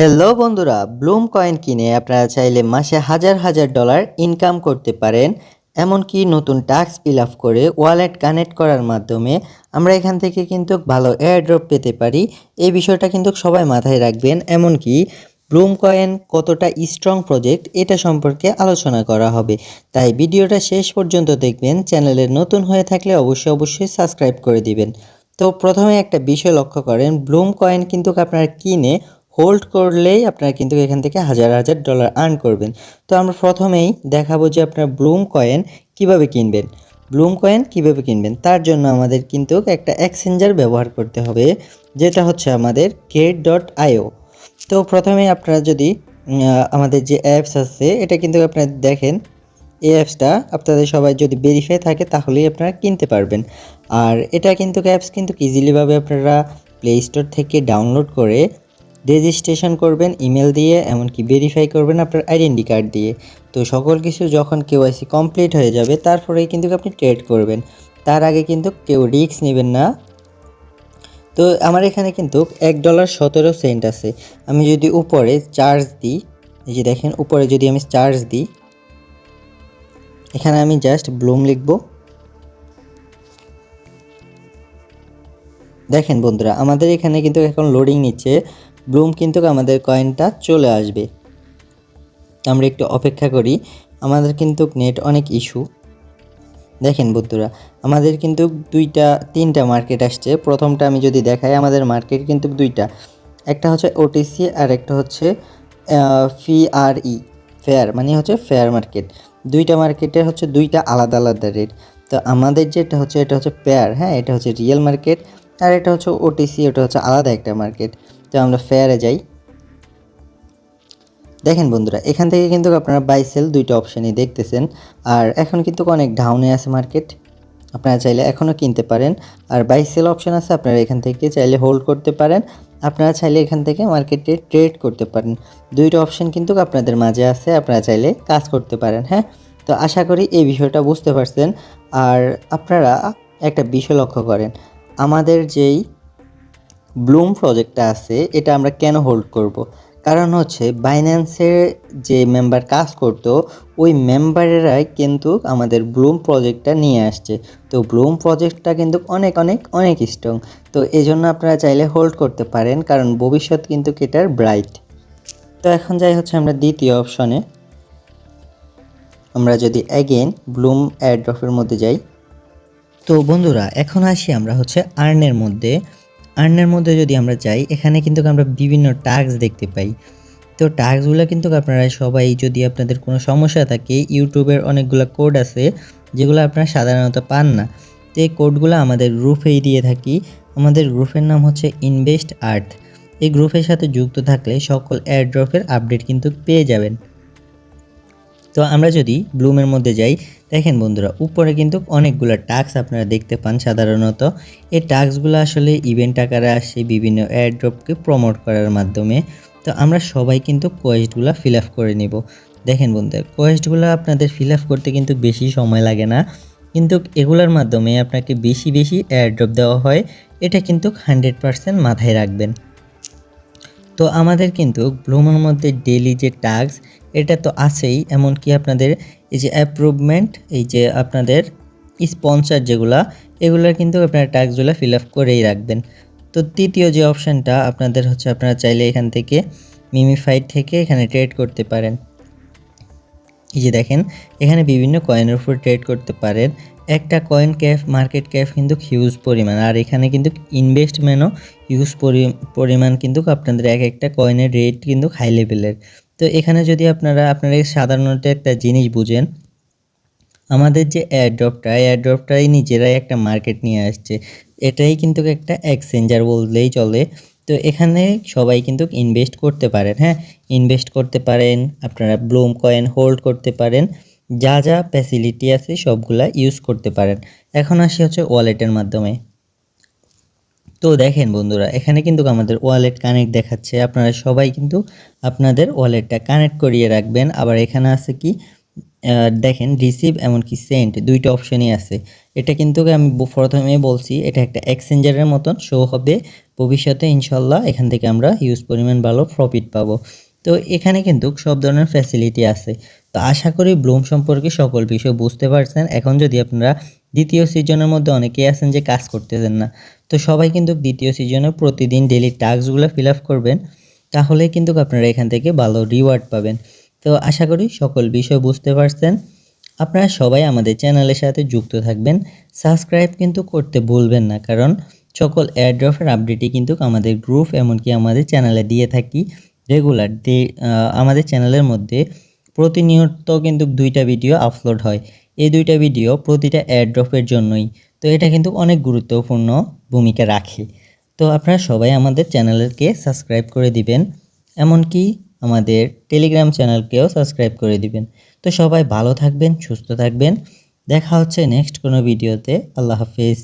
Hello বন্ধুরা Bloom coin কিনে আপনারা চাইলে মাসে হাজার হাজার ডলার ইনকাম করতে পারেন। এমনকি নতুন টাস্ক ফিল আপ করে ওয়ালেট কানেক্ট করার মাধ্যমে আমরা এখান থেকে কিন্তু ভালো এয়ারড্রপ পেতে পারি। এই বিষয়টা কিন্তু সবাই মাথায় রাখবেন। এমনকি ব্লুম কয়েন কতটা স্ট্রং প্রজেক্ট এটা সম্পর্কে আলোচনা করা হবে। তাই ভিডিওটা শেষ পর্যন্ত দেখবেন। চ্যানেলে নতুন হয়ে থাকলে অবশ্যই অবশ্যই সাবস্ক্রাইব করে দিবেন। তো প্রথমে একটা বিষয় লক্ষ্য করেন ব্লুম কয়েন কিন্তু আপনারা কিনে হোল্ড করলেই আপনারা কিন্তু এখান থেকে হাজার হাজার ডলার আর্ন করবেন। তো আমরা প্রথমেই দেখাবো যে আপনার ব্লুম কয়েন কীভাবে কিনবেন। ব্লুম কয়েন কীভাবে কিনবেন? তার জন্য আমাদের কিন্তু একটা এক্সচেঞ্জার ব্যবহার করতে হবে, যেটা হচ্ছে আমাদের গেট ডট আইও তো প্রথমে আপনারা যদি আমাদের যে অ্যাপস আছে, এটা কিন্তু আপনারা দেখেন, এই অ্যাপসটা আপনাদের সবাই যদি ভেরিফাই থাকে, তাহলেই আপনারা কিনতে পারবেন। আর এটা কিন্তু অ্যাপস কিন্তু ইজিলিভাবে আপনারা প্লে স্টোর থেকে ডাউনলোড করে রেজিস্ট্রেশন করবেন ইমেল দিয়ে, এমনকি ভেরিফাই করবেন আপনার আইডেন্টি কার্ড দিয়ে। তো সকল কিছু যখন কেওয়াইসি কমপ্লিট হয়ে যাবে, তারপরেই কিন্তু আপনি ট্রেড করবেন। তার আগে কিন্তু কেউ রিস্ক নেবেন না। তো আমার এখানে কিন্তু এক ডলার সতেরো সেন্ট আছে। আমি যদি উপরে চার্জ দিই, এই যে দেখেন, উপরে যদি আমি চার্জ দিই, এখানে আমি জাস্ট ব্লুম লিখব। দেখেন বন্ধুরা, আমাদের এখানে কিন্তু এখন লোডিং নিচ্ছে। ব্লুম কিন্তু আমাদের কয়েনটা চলে আসবে। আমরা একটু অপেক্ষা করি, আমাদের কিন্তু নেট অনেক ইস্যু দেখেন বন্ধুরা, আমাদের কিন্তু দুইটা, তিনটা মার্কেট আসছে। প্রথমটা আমি যদি দেখাই, আমাদের মার্কেট কিন্তু দুইটা। একটা হচ্ছে ওটিসি আর একটা হচ্ছে ফি আর ই ফেয়ার মানে হচ্ছে ফেয়ার মার্কেট দুইটা মার্কেটে হচ্ছে দুইটা আলাদা আলাদা রেট তো আমাদের যেটা হচ্ছে, এটা হচ্ছে পেয়ার হ্যাঁ এটা হচ্ছে রিয়েল মার্কেট আর এটা হচ্ছে ওটিসি এটা হচ্ছে আলাদা একটা মার্কেট তো আমরা ফেয়ারে যাই। দেখেন বন্ধুরা, এখান থেকে কিন্তু আপনারা বাই সেল দুইটা অপশানই দেখতেছেন। আর এখন কিন্তু অনেক ডাউনে আছে মার্কেট আপনারা চাইলে এখনও কিনতে পারেন। আর বাই সেল অপশান আছে, আপনারা এখান থেকে চাইলে হোল্ড করতে পারেন। আপনারা চাইলে এখান থেকে মার্কেটে ট্রেড করতে পারেন। দুইটা অপশান কিন্তু আপনাদের মাঝে আছে, আপনারা চাইলে কাজ করতে পারেন হ্যাঁ? তো আশা করি এই বিষয়টা বুঝতে পারছেন। আর আপনারা একটা বিষয় লক্ষ্য করেন। আমাদের যেই ব্লুম প্রজেক্টটা আছে, এটা আমরা কেন হোল্ড করব। কারণ হচ্ছে বাইন্যান্সের যে মেম্বার কাজ করতো, ওই মেম্বারেরাই কিন্তু আমাদের ব্লুম প্রজেক্টটা নিয়ে আসছে। তো ব্লুম প্রজেক্টটা কিন্তু অনেক অনেক অনেক স্ট্রং তো এই জন্য আপনারা চাইলে হোল্ড করতে পারেন, কারণ ভবিষ্যৎ কিন্তু এটার ব্রাইট তো এখন যাই হচ্ছে আমরা দ্বিতীয় অপশনে আমরা যদি অ্যাগেন ব্লুম অ্যাড্রফের মধ্যে যাই। তো বন্ধুরা, এখন আসি আমরা হচ্ছে আর্নের মধ্যে। আর্নের মধ্যে যদি আমরা যাই, এখানে কিন্তু আমরা বিভিন্ন টাস্ক দেখতে পাই। তো টাস্কগুলো কিন্তু আপনারা সবাই যদি আপনাদের কোনো সমস্যা থাকে ইউটিউবের অনেকগুলো কোড আছে, যেগুলো আপনারা সাধারণত পান না। তো এই কোডগুলো আমাদের গ্রুপেই দিয়ে থাকি। আমাদের গ্রুপের নাম হচ্ছে ইনভেস্ট আর্থ এই গ্রুপের সাথে যুক্ত থাকলে সকল এয়ারড্রপের আপডেট কিন্তু পেয়ে যাবেন। তো আমরা যদি ব্লুমের মধ্যে যাই, দেখেন বন্ধুরা, উপরে কিন্তু অনেকগুলো টাস্ক আপনারা দেখতে পান সাধারণত। এই টাস্কগুলো আসলে ইভেন্ট আকারে আসে, বিভিন্ন এয়ারড্রপকে প্রমোট করার মাধ্যমে। তো আমরা সবাই কিন্তু কোয়েস্টগুলো ফিল আপ করে নিব। দেখেন বন্ধুরা কোয়েস্টগুলো আপনাদের ফিল আপ করতে কিন্তু বেশি সময় লাগে না। কিন্তু এগুলোর মাধ্যমে আপনাকে বেশি বেশি এয়ারড্রপ দেওয়া হয়। এটা কিন্তু হান্ড্রেড পারসেন্ট মাথায় রাখবেন। তো আমাদের কিন্তু ভ্রমণ মধ্যে ডেলি যে টাস্ক, এটা তো আছেই, এমনকি আপনাদের এই যে অ্যাপ্রুভমেন্ট, এই যে আপনাদের স্পন্সার যেগুলা, এগুলোর কিন্তু আপনারা টাস্কগুলো ফিল আপ করেই রাখবেন। তো তৃতীয় যে অপশানটা, আপনাদের হচ্ছে আপনারা চাইলে এখান থেকে মিমিফাইড থেকে এখানে ট্রেড করতে পারেন। এই যে দেখেন, এখানে বিভিন্ন কয়েনের উপর ট্রেড করতে পারেন। একটা কয়েন ক্যাফ মার্কেট ক্যাপ কিন্তু হিউজ পরিমাণ। আর এখানে কিন্তু ইনভেস্টমেন্টও হিউজ পরিমাণ কিন্তু আপনাদের এক একটা কয়েনের রেট কিন্তু হাই লেভেলের তো এখানে যদি আপনারা আপনারা সাধারণত একটা জিনিস বুঝেন, আমাদের যে এয়ারড্রপটা এয়ারড্রপটাই নিজেরাই একটা মার্কেট নিয়ে আসছে। এটাই কিন্তু একটা এক্সচেঞ্জার বললেই চলে। তো এখানে সবাই কিন্তু ইনভেস্ট করতে পারেন হ্যাঁ? ইনভেস্ট করতে পারেন, আপনারা ব্লুম কয়েন হোল্ড করতে পারেন, যা যা ফ্যাসিলিটি আছে সবগুলা ইউজ করতে পারেন। এখন আসি হচ্ছে ওয়ালেটের মাধ্যমে। তো দেখেন বন্ধুরা, এখানে কিন্তু আমাদের ওয়ালেট কানেক্ট দেখাচ্ছে। আপনারা সবাই কিন্তু আপনাদের ওয়ালেটটা কানেক্ট করিয়ে রাখবেন। আবার এখানে আছে কি দেখেন রিসিভ এমনকি সেন্ট দুইটা অপশনই আছে। এটা কিন্তু আমি প্রথমে বলছি, এটা একটা এক্সচেঞ্জারের মতন শো হবে। ভবিষ্যতে ইনশাল্লাহ এখান থেকে আমরা হিউজ পরিমাণ ভালো প্রফিট পাবো। তো এখানে কিন্তু সব ধরনের ফ্যাসিলিটি আছে। তো আশা করি ব্লুম সম্পর্কে সকল বিষয় বুঝতে পারছেন। এখন যদি আপনারা দ্বিতীয় সিজনের মধ্যে অনেকেই আছেন যে কাজ করতেছেন না, তো সবাই কিন্তু দ্বিতীয় সিজনে প্রতিদিন ডেলি টাস্কগুলো ফিল আপ করবেন তাহলে কিন্তু আপনারা এখান থেকে ভালো রিওয়ার্ড পাবেন। তো আশা করি সকল বিষয় বুঝতে পারছেন। আপনারা সবাই আমাদের চ্যানেলের সাথে যুক্ত থাকবেন। সাবস্ক্রাইব কিন্তু করতে ভুলবেন না, কারণ সকল এয়ারড্রপের আপডেটই কিন্তু আমাদের গ্রুপ এমনকি আমাদের চ্যানেলে দিয়ে থাকি রেগুলার আমাদের চ্যানেলের মধ্যে প্রতিনিয়ত কিন্তু দুইটা ভিডিও আপলোড হয়। এই দুইটা ভিডিও প্রতিটা এয়ারড্রপের জন্যই। তো এটা কিন্তু অনেক গুরুত্বপূর্ণ ভূমিকা রাখে। তো আপনারা সবাই আমাদের চ্যানেলকে সাবস্ক্রাইব করে দিবেন, এমনকি আমাদের টেলিগ্রাম চ্যানেলকেও সাবস্ক্রাইব করে দিবেন। তো সবাই ভালো থাকবেন, সুস্থ থাকবেন। দেখা হচ্ছে নেক্সট কোনো ভিডিওতে আল্লাহ হাফিজ।